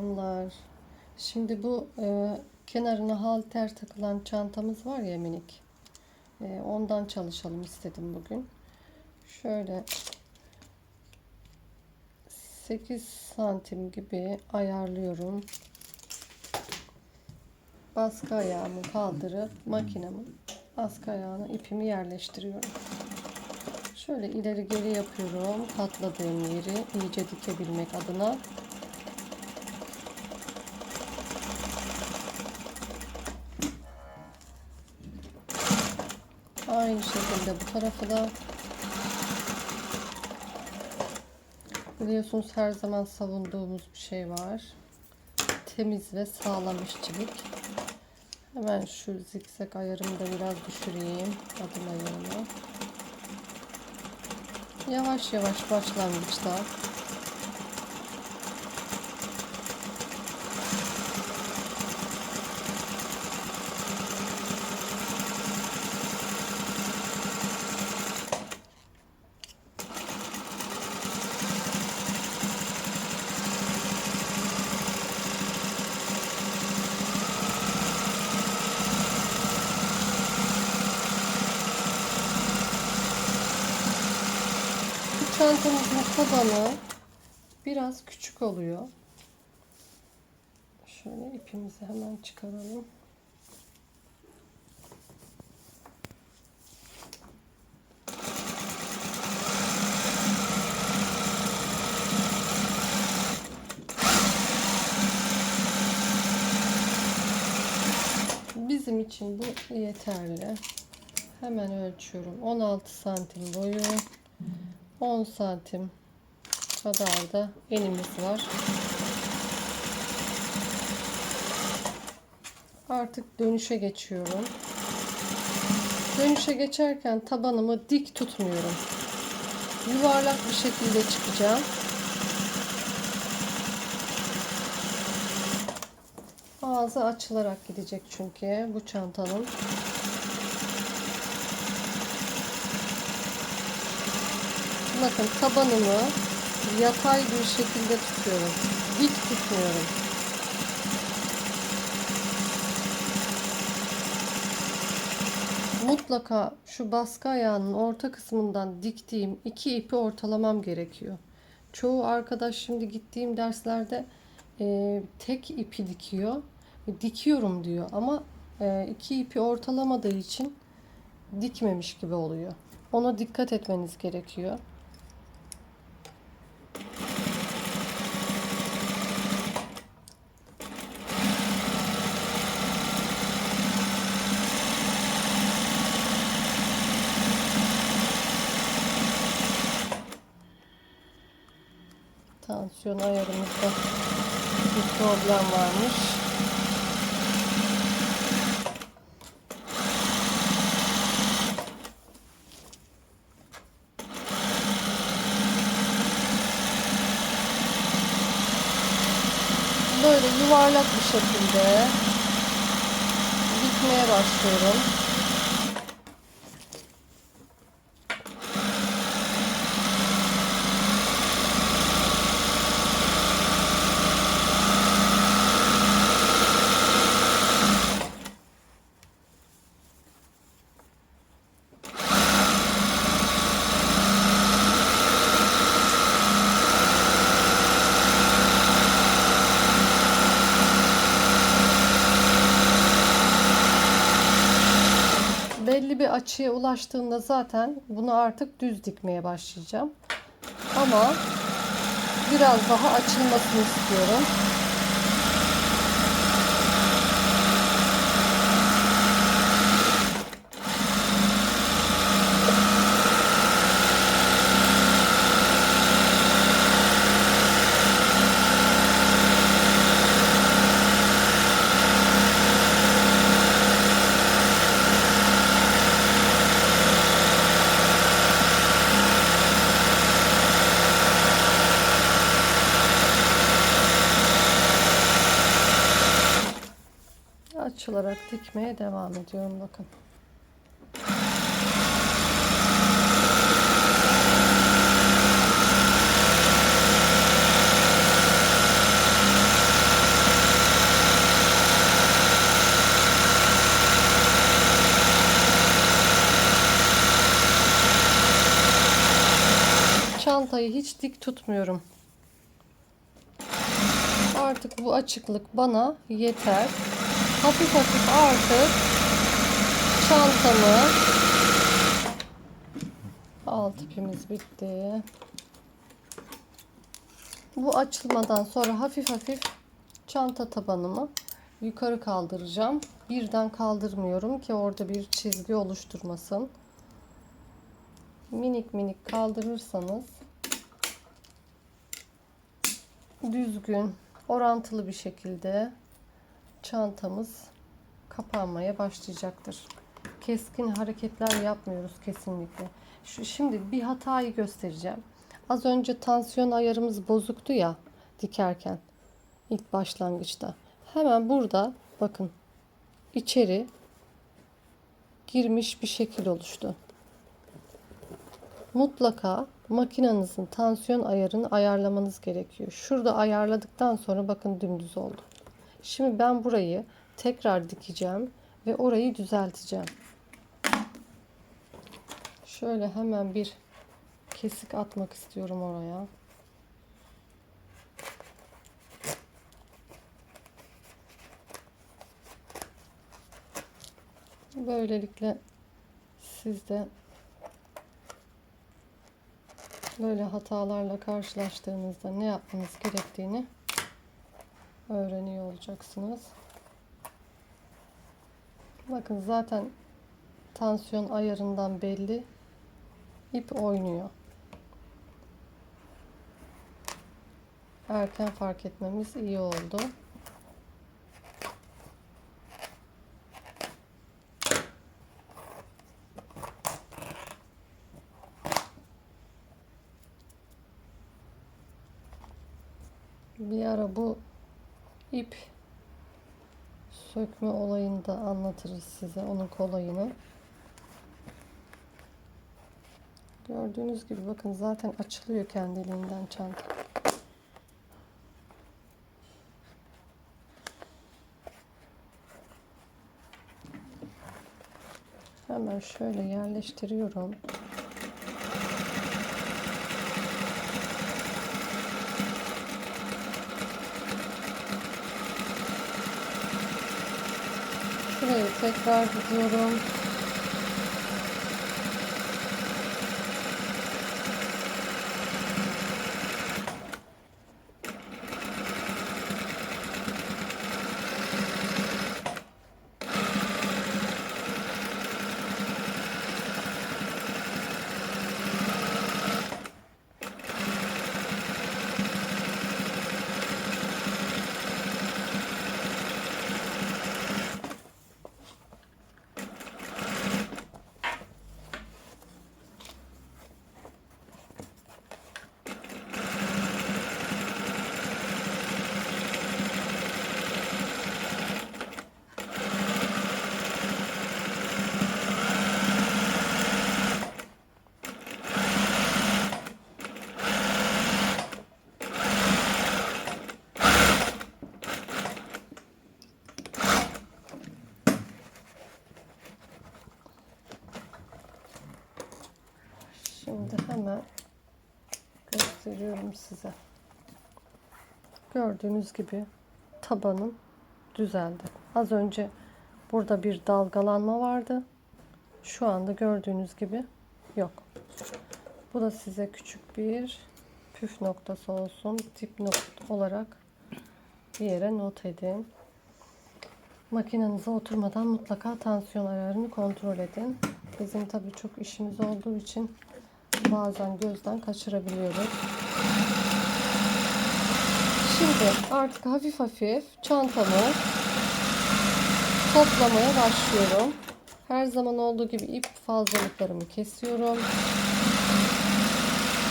Hanımlar. Şimdi bu e, kenarına halter takılan çantamız var ya minik. E, ondan çalışalım istedim bugün. Şöyle 8 santim gibi ayarlıyorum. Baskı ayağımı kaldırıp makinemin baskı ayağına ipimi yerleştiriyorum. Şöyle ileri geri yapıyorum. Katladığım yeri iyice dikebilmek adına. Aynı şekilde bu tarafı da biliyorsunuz her zaman savunduğumuz bir şey var. Temiz ve sağlam işçilik. Hemen şu zikzak ayarımı da biraz düşüreyim. Adım ayarını. Yavaş yavaş başlangıçta Bu çantamızın tabanı biraz küçük oluyor. Şöyle ipimizi hemen çıkaralım. Bizim için bu yeterli. Hemen ölçüyorum. 16 santim boyu. 10 santim kadar da enimiz var. Artık dönüşe geçiyorum. Dönüşe geçerken tabanımı dik tutmuyorum. Yuvarlak bir şekilde çıkacağım. Ağzı açılarak gidecek çünkü bu çantanın. Bakın tabanımı yatay bir şekilde tutuyorum. Dik tutmuyorum. Mutlaka şu baskı ayağının orta kısmından diktiğim iki ipi ortalamam gerekiyor. Çoğu arkadaş şimdi gittiğim derslerde e, tek ipi dikiyor. Dikiyorum diyor ama e, iki ipi ortalamadığı için dikmemiş gibi oluyor. Ona dikkat etmeniz gerekiyor. Tansiyon ayarımızda bir problem varmış. Böyle yuvarlak bir şekilde dikmeye başlıyorum. Açıya ulaştığında zaten bunu artık düz dikmeye başlayacağım. Ama biraz daha açılmasını istiyorum. açılarak dikmeye devam ediyorum bakın. çantayı hiç dik tutmuyorum. Artık bu açıklık bana yeter. Hafif hafif artık çantamı alt ipimiz bitti. Bu açılmadan sonra hafif hafif çanta tabanımı yukarı kaldıracağım. Birden kaldırmıyorum ki orada bir çizgi oluşturmasın. Minik minik kaldırırsanız düzgün, orantılı bir şekilde çantamız kapanmaya başlayacaktır. Keskin hareketler yapmıyoruz kesinlikle. Şu şimdi bir hatayı göstereceğim. Az önce tansiyon ayarımız bozuktu ya dikerken ilk başlangıçta. Hemen burada bakın içeri girmiş bir şekil oluştu. Mutlaka makinenizin tansiyon ayarını ayarlamanız gerekiyor. Şurada ayarladıktan sonra bakın dümdüz oldu. Şimdi ben burayı tekrar dikeceğim ve orayı düzelteceğim. Şöyle hemen bir kesik atmak istiyorum oraya. Böylelikle siz de böyle hatalarla karşılaştığınızda ne yapmanız gerektiğini öğreniyor olacaksınız. Bakın zaten tansiyon ayarından belli. İp oynuyor. Erken fark etmemiz iyi oldu. Bir ara bu ip sökme olayını da anlatırız size onun kolayını. Gördüğünüz gibi bakın zaten açılıyor kendiliğinden çanta. Hemen şöyle yerleştiriyorum. Tekrar gidiyorum. Şimdi hemen gösteriyorum size. Gördüğünüz gibi tabanım düzeldi. Az önce burada bir dalgalanma vardı. Şu anda gördüğünüz gibi yok. Bu da size küçük bir püf noktası olsun. Tip nokta olarak bir yere not edin. Makinenize oturmadan mutlaka tansiyon ayarını kontrol edin. Bizim tabii çok işimiz olduğu için bazen gözden kaçırabiliyoruz. Şimdi artık hafif hafif çantamı toplamaya başlıyorum. Her zaman olduğu gibi ip fazlalıklarımı kesiyorum.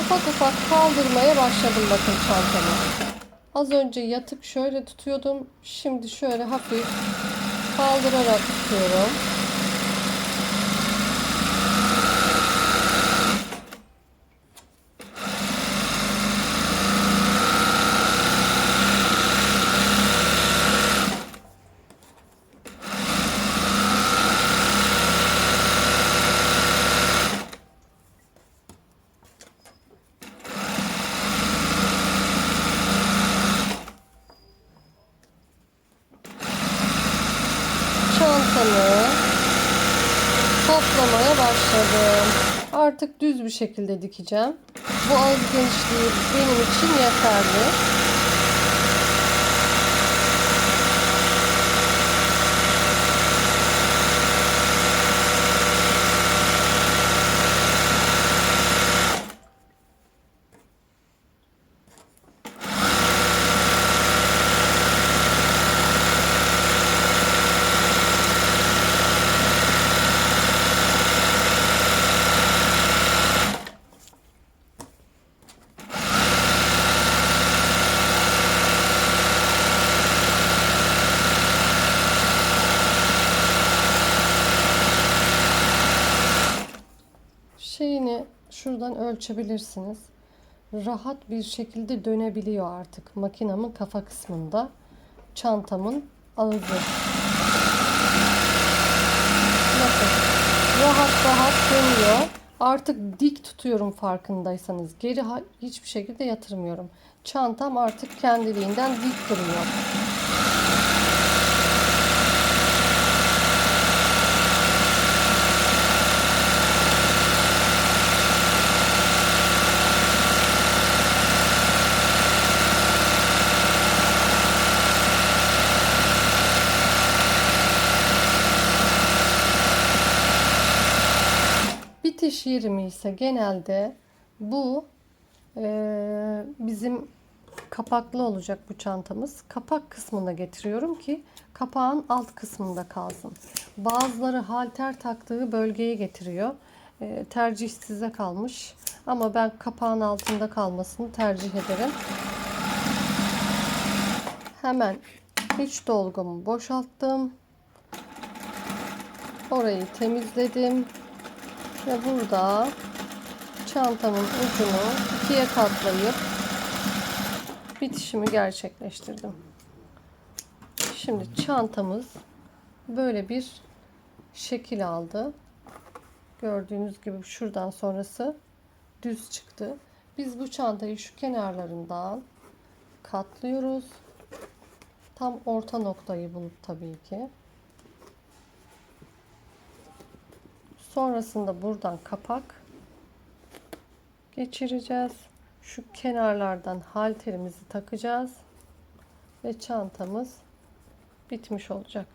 Ufak ufak kaldırmaya başladım bakın çantamı. Az önce yatık şöyle tutuyordum. Şimdi şöyle hafif kaldırarak tutuyorum. Başladım. Artık düz bir şekilde dikeceğim. Bu ağız genişliği benim için yeterli. Şuradan ölçebilirsiniz. Rahat bir şekilde dönebiliyor artık makinamın kafa kısmında. Çantamın ağzı. Bakın rahat rahat dönüyor. Artık dik tutuyorum farkındaysanız. Geri hiçbir şekilde yatırmıyorum. Çantam artık kendiliğinden dik duruyor. Yerimi ise genelde bu eee, bizim kapaklı olacak bu çantamız. Kapak kısmına getiriyorum ki kapağın alt kısmında kalsın. Bazıları halter taktığı bölgeye getiriyor. Eee, tercih size kalmış. Ama ben kapağın altında kalmasını tercih ederim. Hemen iç dolgumu boşalttım. Orayı temizledim. Ve burada çantamın ucunu ikiye katlayıp bitişimi gerçekleştirdim. Şimdi çantamız böyle bir şekil aldı. Gördüğünüz gibi şuradan sonrası düz çıktı. Biz bu çantayı şu kenarlarından katlıyoruz. Tam orta noktayı bulup tabii ki. Sonrasında buradan kapak geçireceğiz. Şu kenarlardan halterimizi takacağız. Ve çantamız bitmiş olacak.